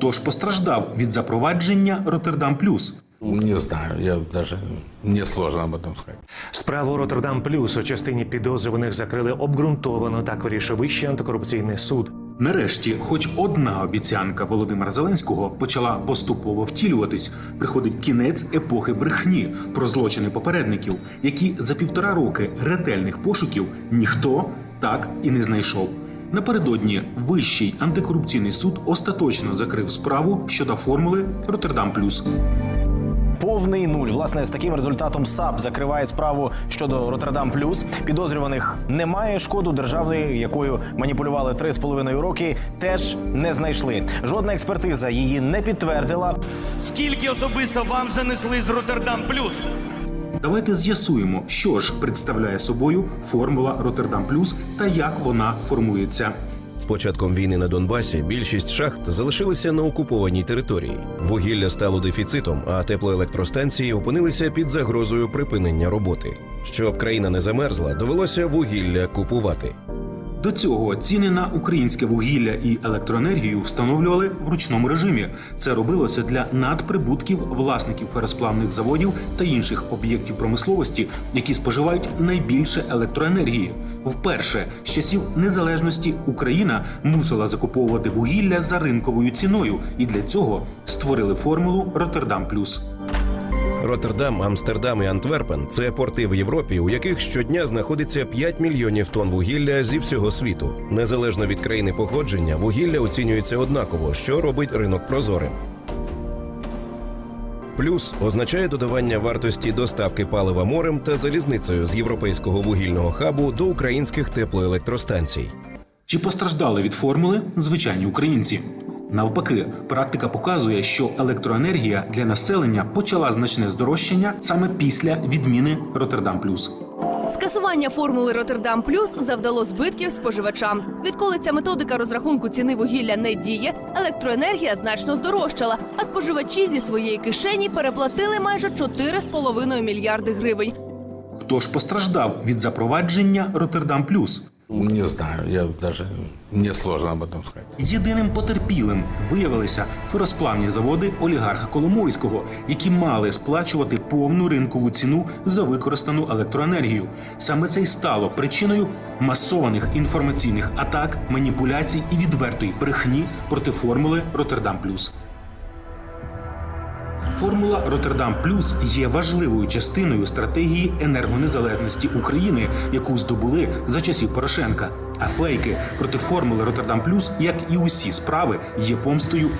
Хто ж постраждав від запровадження Роттердам Плюс? Не знаю, я даже мне сложно об этом сказать. Справу Роттердам Плюс у частині підозрюваних закрили обґрунтовано, так вирішив Вищий антикорупційний суд. Нарешті, хоч одна обіцянка Володимира Зеленського почала поступово втілюватись, приходить кінець епохи брехні про злочини попередників, які за півтора роки ретельних пошуків ніхто так і не знайшов. Напередодні Вищий антикорупційний суд остаточно закрив справу щодо формули Роттердам Плюс. Повний нуль. Власне, з таким результатом САП закриває справу щодо Роттердам Плюс. Підозрюваних немає. Шкоду державної, якою маніпулювали три з половиною роки, теж не знайшли. Жодна експертиза її не підтвердила. Скільки особисто вам занесли з Роттердам Плюс? Давайте з'ясуємо, що ж представляє собою формула Роттердам Плюс та як вона формується. З початком війни на Донбасі більшість шахт залишилися на окупованій території. Вугілля стало дефіцитом, а теплоелектростанції опинилися під загрозою припинення роботи. Щоб країна не замерзла, довелося вугілля купувати. До цього ціни на українське вугілля і електроенергію встановлювали в ручному режимі. Це робилося для надприбутків власників феросплавних заводів та інших об'єктів промисловості, які споживають найбільше електроенергії. Вперше з часів незалежності Україна мусила закуповувати вугілля за ринковою ціною, і для цього створили формулу Роттердам Плюс. Роттердам, Амстердам і Антверпен це порти в Європі, у яких щодня знаходиться 5 мільйонів тонн вугілля зі всього світу. Незалежно від країни походження, вугілля оцінюється однаково, що робить ринок прозорим. Плюс означає додавання вартості доставки палива морем та залізницею з європейського вугільного хабу до українських теплоелектростанцій. Чи постраждали від формули звичайні українці? Навпаки, практика показує, що електроенергія для населення почала значне здорожчання саме після відміни Роттердам Плюс. Скасування формули Роттердам Плюс завдало збитків споживачам. Відколи ця методика розрахунку ціни вугілля не діє, електроенергія значно здорожчала, а споживачі зі своєї кишені переплатили майже 4,5 мільярди гривень. Хто ж постраждав від запровадження Роттердам Плюс? Не знаю, я даже мне сложно об этом сказать. Єдиним потерпілим виявилися феросплавні заводи олігарха Коломойського, які мали сплачувати повну ринкову ціну за використану електроенергію. Саме це й стало причиною масованих інформаційних атак, маніпуляцій і відвертої брехні проти формули Роттердам Плюс. Формула Роттердам Плюс є важливою частиною стратегії енергонезалежності України, яку здобули за часів Порошенка. А фейки проти формули Роттердам Плюс, як і усі справи, є помстою